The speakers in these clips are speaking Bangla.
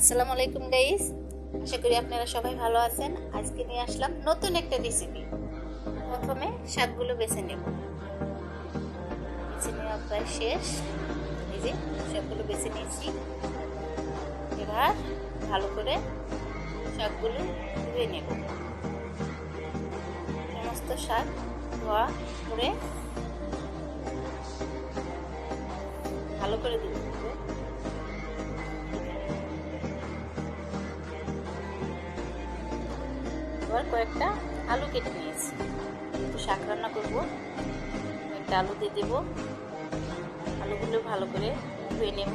আসসালামু আলাইকুম গাইস আশা করি আপনারা সবাই ভালো আছেন। আজকে নিয়ে আসলাম নতুন একটা রেসিপি প্রথমে শাকগুলো বেছে নেব। বেছে নেওয়া প্রায় শেষ। এই যে সবগুলো বেছে নিয়েছি। এবার ভালো করে শাকগুলো ধুয়ে নেব। সমস্ত শাক ধোয়া করে ভালো করে ধুয়ে নেব। এবার কয়েকটা আলু কেটে নিয়েছি। একটু শাক রান্না করব। একটা আলু দিয়ে দেবো। আলুগুলো ভালো করে ধুয়ে নেব।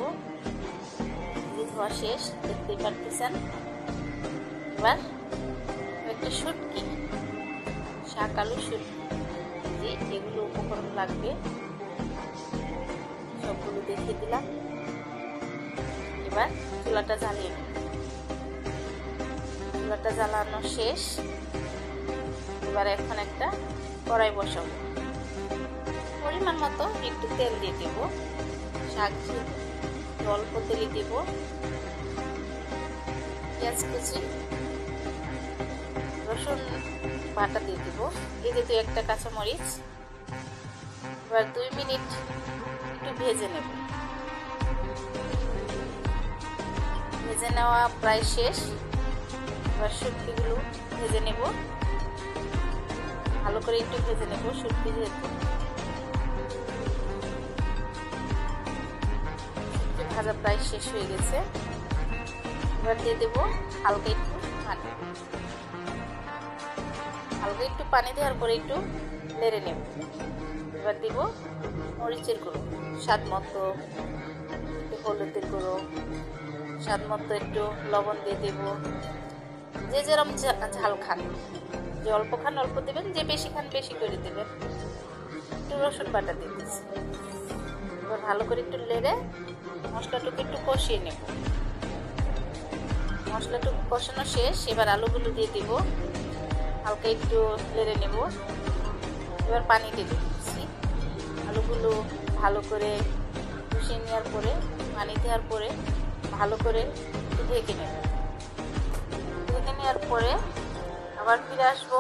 ধোয়া শেষ, দেখতেই পারতেছেন। এবার একটা শুটকি, শাক আলু শুটকি যে এগুলো উপকরণ লাগবে। সবগুলো দেখিয়ে দিলাম। এবার চুলাটা জ্বালিয়ে নেব। চুলাটা জ্বালানো শেষ। এবার এখন একটা কড়াই বসাবো। পরিমাণ মতো একটু তেল দিয়ে দেব। শাক অল্প তেলে দেব। পেঁয়াজ কুচি, রসুন বাটা দিয়ে দেব। এই যে একটা কাঁচামরিচ। এবার দুই মিনিট একটু ভেজে নেব। ভেজে নেওয়া প্রায় শেষ। এবার শুটকিগুলো ভেজে নেব। ভালো করে একটু ভেজে নেব শুটকি যেহেতু। ভাজা প্রায় শেষ হয়ে গেছে। এবার দিয়ে দেবো হালকা একটু পানি। হালকা একটু পানি দেওয়ার পরে একটু নেড়ে নেব। এবার দিব মরিচের গুঁড়ো, স্বাদ মতো হলুদের গুঁড়ো, স্বাদ মতো একটু লবণ দিয়ে দেবো। যে যেরকম ঝাল খান। যে অল্প খান, অল্প দেবেন, যে বেশি খান, বেশি করে দেবেন। একটু রসুন বাটা দিয়ে দিচ্ছি। এবার ভালো করে একটু লেড়ে মশলাটুকু একটু কষিয়ে নেব। মশলাটুকু কষানো শেষ, এবার আলুগুলো দিয়ে দিব। হালকা একটু লেড়ে নেব। এবার পানি দিয়ে দিচ্ছি। আলুগুলো ভালো করে কষিয়ে নেওয়ার পরে, পানি দেওয়ার পরে ভালো করে ঢেকে নেব। নেওয়ার পরে আবার ফিরে আসব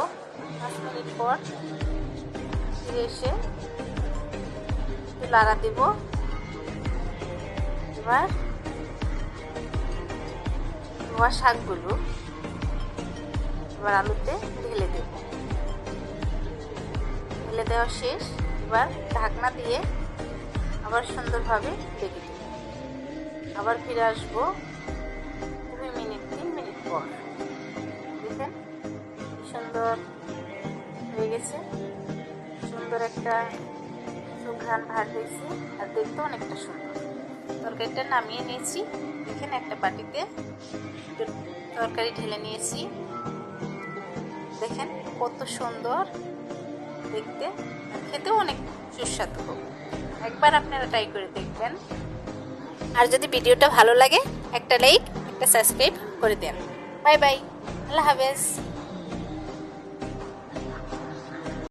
পাঁচ মিনিট পর। ফিরে এসে লাড়া দেব। এবার ধোয়া শাকগুলো এবার আলুতে ঢেলে দেব। ঢেলে দেওয়া শেষ। এবার ঢাকনা দিয়ে আবার সুন্দরভাবে ঢেকে দেব। আবার ফিরে আসব দুই মিনিট, তিন মিনিট পর। গেছে। সুন্দর একটা সুঘ্রাণ ভাত হয়েছে, আর দেখতে অনেকটা সুন্দর। তরকারিটা নামিয়ে নিয়েছি। দেখেন একটা বাটিতে তরকারি ঢেলে নিয়েছি। দেখেন কত সুন্দর দেখতে খেতেও অনেক সুস্বাদু। একবার আপনারা ট্রাই করে দেখবেন। আর যদি ভিডিওটা ভালো লাগে, একটা লাইক একটা সাবস্ক্রাইব করে দেন। বাই বাই আল্লাহ হাফেজ।